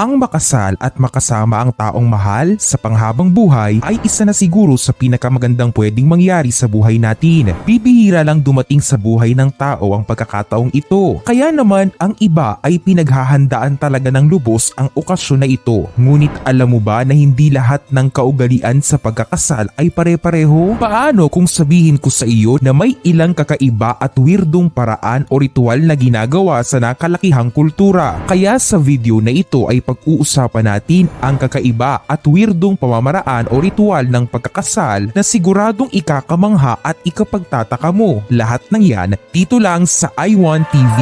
Ang makasal at makasama ang taong mahal sa panghabang buhay ay isa na siguro sa pinakamagandang pwedeng mangyari sa buhay natin. Bibihira lang dumating sa buhay ng tao ang pagkakataong ito. Kaya naman ang iba ay pinaghahandaan talaga ng lubos ang okasyon na ito. Ngunit alam mo ba na hindi lahat ng kaugalian sa pagkakasal ay pare-pareho? Paano kung sabihin ko sa iyo na may ilang kakaiba at weirdong paraan o ritual na ginagawa sa nakalakihang kultura? Kaya sa video na ito ay pag-uusapan natin ang kakaiba at weirdong pamamaraan o ritual ng pagkakasal na siguradong ikakamangha at ikapagtataka mo. Lahat ng yan dito lang sa i1 TV.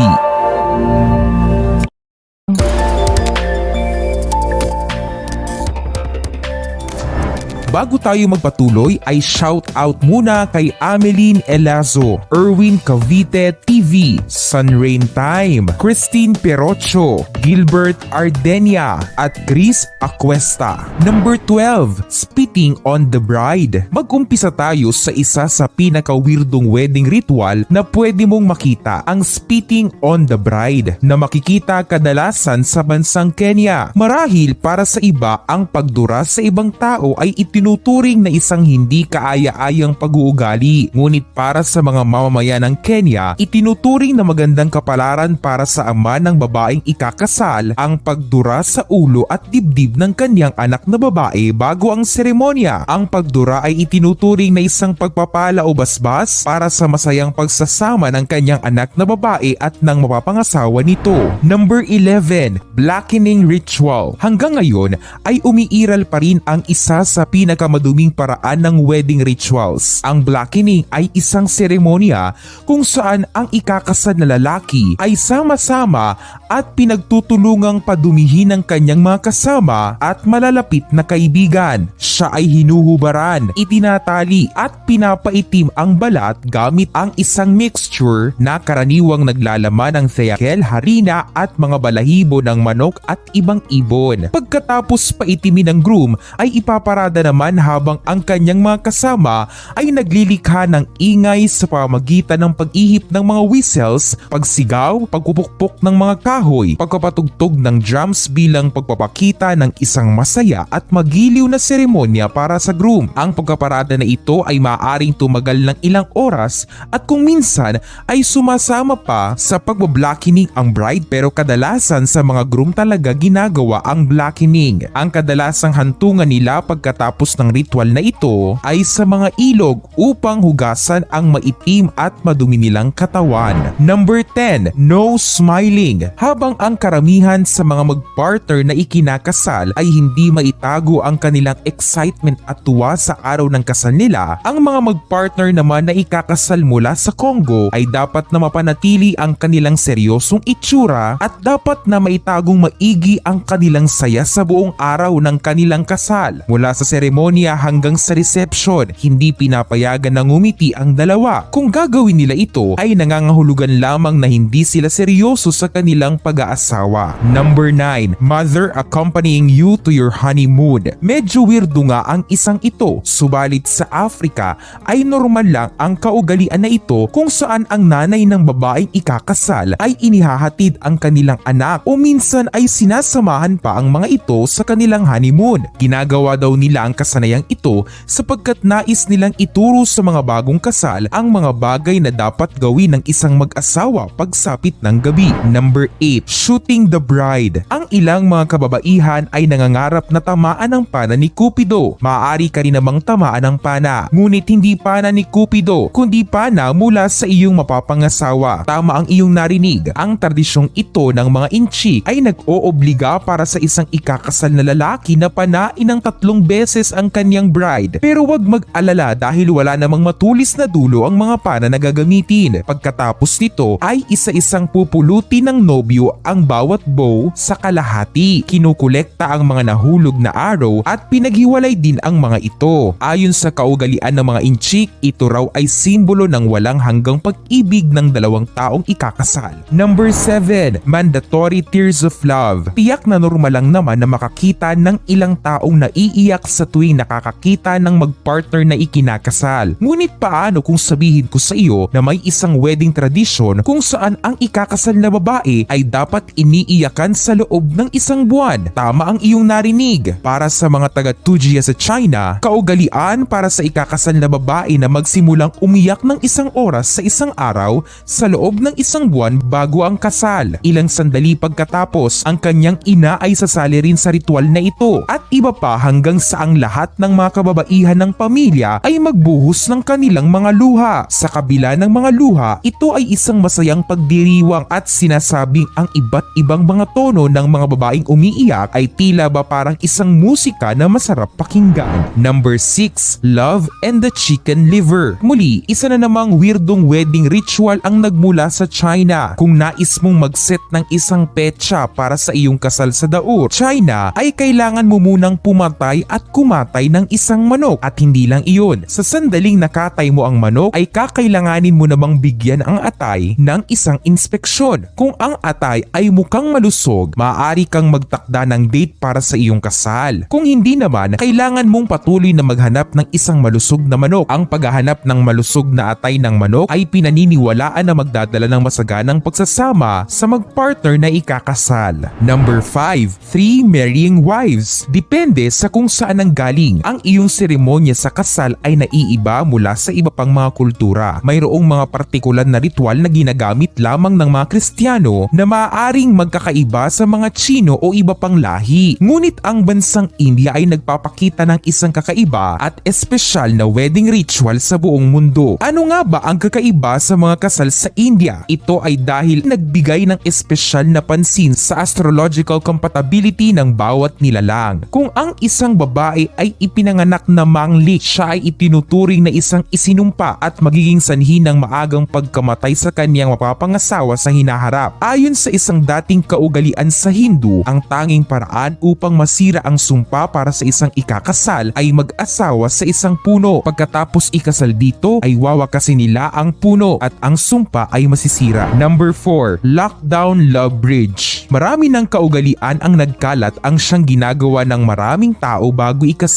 Bago tayo magpatuloy ay shout out muna kay Ameline Elazo, Erwin Cavite TV, Sunrain Time, Christine Perocho, Gilbert Ardenia at Chris Acuesta. Number 12, Spitting on the Bride. Mag-umpisa tayo sa isa sa pinaka-weirdong wedding ritual na pwede mong makita ang spitting on the bride na makikita kadalasan sa bansang Kenya. Marahil para sa iba ang pagdura sa ibang tao ay itinuturing na isang hindi kaaya-ayang pag-uugali. Ngunit para sa mga mamamayan ng Kenya, itinuturing na magandang kapalaran para sa ama ng babaeng ikakasal ang pagdura sa ulo at dibdib ng kanyang anak na babae bago ang seremonya. Ang pagdura ay itinuturing na isang pagpapala o basbas para sa masayang pagsasama ng kanyang anak na babae at ng mapapangasawa nito. Number 11, Blackening Ritual. Hanggang ngayon ay umiiral pa rin ang isa sa pinakamaduming paraan ng wedding rituals. Ang blackening ay isang seremonya kung saan ang ikakasal na lalaki ay sama-sama at pinagtutulungang padumihin ng kanyang mga kasama at malalapit na kaibigan. Siya ay hinuhubaran, itinatali at pinapaitim ang balat gamit ang isang mixture na karaniwang naglalaman ng theakel, harina at mga balahibo ng manok at ibang ibon. Pagkatapos paitimin ng groom ay ipaparada naman habang ang kanyang mga kasama ay naglilikha ng ingay sa pamagitan ng pag-ihip ng mga whistles, pagsigaw, pagpupukpok ng mga kahoy, pagpapatugtog ng drums bilang pagpapakita ng isang masaya at magiliw na seremonya para sa groom. Ang pagkaparada na ito ay maaaring tumagal ng ilang oras at kung minsan ay sumasama pa sa pagbablackening ang bride pero kadalasan sa mga groom talaga ginagawa ang blackening. Ang kadalasang hantungan nila pagkatapos ng ritual na ito ay sa mga ilog upang hugasan ang maitim at madumi nilang katawan. Number 10, no smiling. Habang ang karamihan sa mga mag-partner na ikinakasal ay hindi maitago ang kanilang excitement at tuwa sa araw ng kasal nila, ang mga mag-partner naman na ikakasal mula sa Congo ay dapat na mapanatili ang kanilang seryosong itsura at dapat na maitagong maigi ang kanilang saya sa buong araw ng kanilang kasal. Mula sa seremonya hanggang sa reception, hindi pinapayagan na ngumiti ang dalawa. Kung gagawin nila ito ay nangangahulugan lamang na hindi sila seryoso sa kanilang pag-aasawa. Number 9. Mother accompanying you to your honeymoon. Medyo weirdo nga ang isang ito, subalit sa Africa ay normal lang ang kaugalian na ito kung saan ang nanay ng babaeng ikakasal ay inihahatid ang kanilang anak o minsan ay sinasamahan pa ang mga ito sa kanilang honeymoon. Ginagawa daw nila ang kasanayang ito sapagkat nais nilang ituro sa mga bagong kasal ang mga bagay na dapat gawin ng isang mag-asawa pagsapit ng gabi. Number 8. Shooting the Bride. Ang ilang mga kababaihan ay nangangarap na tamaan ng pana ni Cupido. Maaari ka rin namang tamaan ng pana. Ngunit hindi pana ni Cupido, kundi pana mula sa iyong mapapangasawa. Tama ang iyong narinig. Ang tradisyong ito ng mga inchi ay nag-oobliga para sa isang ikakasal na lalaki na panain ng tatlong beses ang kanyang bride. Pero wag mag-alala dahil wala namang matulis na dulo ang mga pana na gagamitin. Pagkatapos nito ay isa-isang pupulutin ng nobyo ang bawat bow sa kalahati. Kinukolekta ang mga nahulog na arrow at pinaghiwalay din ang mga ito. Ayon sa kaugalian ng mga inchik, ito raw ay simbolo ng walang hanggang pag-ibig ng dalawang taong ikakasal. Number 7. Mandatory Tears of Love. Tiyak na normal lang naman na makakita ng ilang taong naiiyak sa tuwing tuwing nakakakita ng magpartner na ikinakasal. Ngunit paano kung sabihin ko sa iyo na may isang wedding tradition kung saan ang ikakasal na babae ay dapat iniiyakan sa loob ng isang buwan? Tama ang iyong narinig. Para sa mga taga Tujia sa China, kaugalian para sa ikakasal na babae na magsimulang umiyak ng isang oras sa isang araw sa loob ng isang buwan bago ang kasal. Ilang sandali pagkatapos, ang kanyang ina ay sasali rin sa ritual na ito at iba pa hanggang sa ang lahat ng mga kababaihan ng pamilya ay magbuhos ng kanilang mga luha. Sa kabila ng mga luha, ito ay isang masayang pagdiriwang at sinasabing ang iba't ibang mga tono ng mga babaeng umiiyak ay tila ba parang isang musika na masarap pakinggan. Number 6. Love and the Chicken Liver Muli, isa na namang weirdong wedding ritual ang nagmula sa China. Kung nais mong mag-set ng isang petsa para sa iyong kasal sa daur, China ay kailangan mo munang pumatay at kumatay ng isang manok at hindi lang iyon. Sa sandaling nakatay mo ang manok ay kakailanganin mo namang bigyan ang atay ng isang inspeksyon. Kung ang atay ay mukhang malusog, maaari kang magtakda ng date para sa iyong kasal. Kung hindi naman, kailangan mong patuloy na maghanap ng isang malusog na manok. Ang paghahanap ng malusog na atay ng manok ay pinaniniwalaan na magdadala ng masaganang pagsasama sa magpartner na ikakasal. Number 5. Three Marrying Wives Depende sa kung saan ang galing. Ang iyong seremonya sa kasal ay naiiba mula sa iba pang mga kultura. Mayroong mga partikular na ritual na ginagamit lamang ng mga Kristiyano na maaaring magkakaiba sa mga Chino o iba pang lahi. Ngunit ang bansang India ay nagpapakita ng isang kakaiba at espesyal na wedding ritual sa buong mundo. Ano nga ba ang kakaiba sa mga kasal sa India? Ito ay dahil nagbigay ng espesyal na pansin sa astrological compatibility ng bawat nilalang. Kung ang isang babae ay ipinanganak na manglik, siya ay itinuturing na isang isinumpa at magiging sanhi ng maagang pagkamatay sa kanyang mapapangasawa sa hinaharap. Ayon sa isang dating kaugalian sa Hindu, ang tanging paraan upang masira ang sumpa para sa isang ikakasal ay mag-asawa sa isang puno. Pagkatapos ikasal dito ay wawakasin nila ang puno at ang sumpa ay masisira. Number 4. Lockdown Love Bridge Marami ng kaugalian ang nagkalat ang siyang ginagawa ng maraming tao bago ikasal.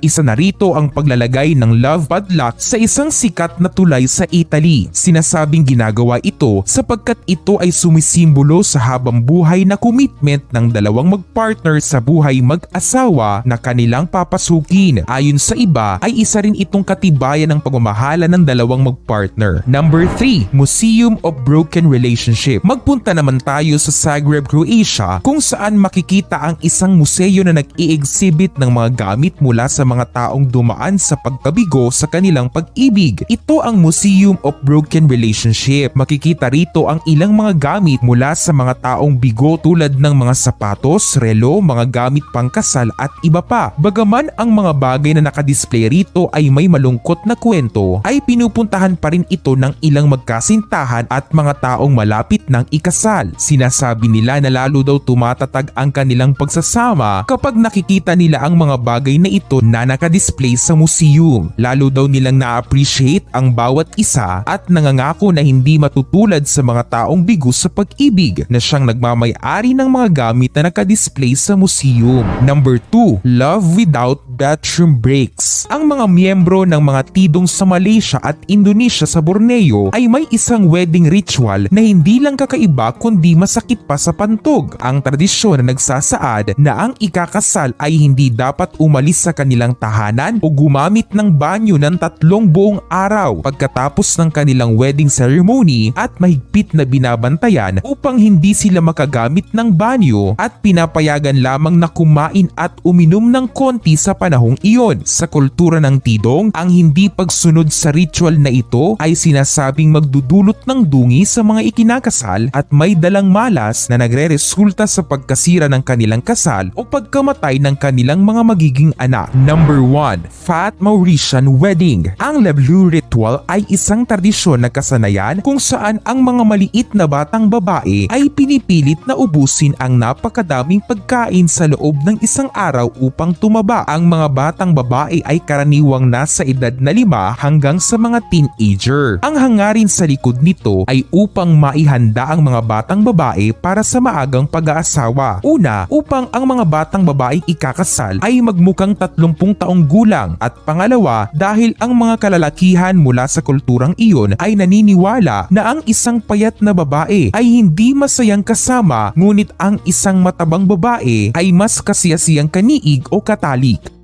Isa na rito ang paglalagay ng love padlock sa isang sikat na tulay sa Italy. Sinasabing ginagawa ito sapagkat ito ay sumisimbolo sa habang buhay na commitment ng dalawang magpartner sa buhay mag-asawa na kanilang papasukin. Ayon sa iba ay isa rin itong katibayan ng pagmamahala ng dalawang magpartner. Number 3. Museum of Broken Relationship Magpunta naman tayo sa Zagreb, Croatia kung saan makikita ang isang museo na nag-i-exhibit ng mga gamit mula sa mga taong dumaan sa pagkabigo sa kanilang pag-ibig. Ito ang Museum of Broken Relationship. Makikita rito ang ilang mga gamit mula sa mga taong bigo tulad ng mga sapatos, relo, mga gamit pangkasal at iba pa. Bagaman ang mga bagay na nakadisplay rito ay may malungkot na kwento, ay pinupuntahan pa rin ito ng ilang magkasintahan at mga taong malapit ng ikasal. Sinasabi nila na lalo daw tumatatag ang kanilang pagsasama kapag nakikita nila ang mga bagay na ito na nakadisplay sa museum. Lalo daw nilang na-appreciate ang bawat isa at nangangako na hindi matutulad sa mga taong bigo sa pag-ibig na siyang nagmamayari ng mga gamit na nakadisplay sa museum. Number 2. Love Without Bathroom Breaks Ang mga miyembro ng mga tidong sa Malaysia at Indonesia sa Borneo ay may isang wedding ritual na hindi lang kakaiba kundi masakit pa sa pantog. Ang tradisyon na nagsasaad na ang ikakasal ay hindi dapat umalis sa kanilang tahanan o gumamit ng banyo ng tatlong buong araw pagkatapos ng kanilang wedding ceremony at mahigpit na binabantayan upang hindi sila makagamit ng banyo at pinapayagan lamang na kumain at uminom ng konti sa panahong iyon. Sa kultura ng tidong, ang hindi pagsunod sa ritual na ito ay sinasabing magdudulot ng dungi sa mga ikinakasal at may dalang malas na nagre-resulta sa pagkasira ng kanilang kasal o pagkamatay ng kanilang mga magiging anak. Number 1. Fat Mauritian Wedding Ang Leblu ritual ay isang tradisyon na kasanayan kung saan ang mga maliit na batang babae ay pinipilit na ubusin ang napakadaming pagkain sa loob ng isang araw upang tumaba. Ang mga batang babae ay karaniwang nasa edad na lima hanggang sa mga teenager. Ang hangarin sa likod nito ay upang maihanda ang mga batang babae para sa maagang pag-aasawa. Una, upang ang mga batang babaeng ikakasal ay magmukhang 30 taong gulang at pangalawa dahil ang mga kalalakihan mula sa kulturang iyon ay naniniwala na ang isang payat na babae ay hindi masayang kasama ngunit ang isang matabang babae ay mas kasiyasiyang kaniig o katalik.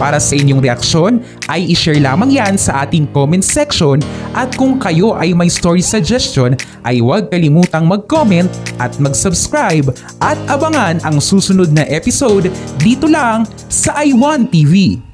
Para sa inyong reaksyon ay ishare lamang yan sa ating comment section at kung kayo ay may story suggestion ay huwag kalimutang mag-comment at mag-subscribe at abangan ang susunod na episode dito lang sa iWan TV.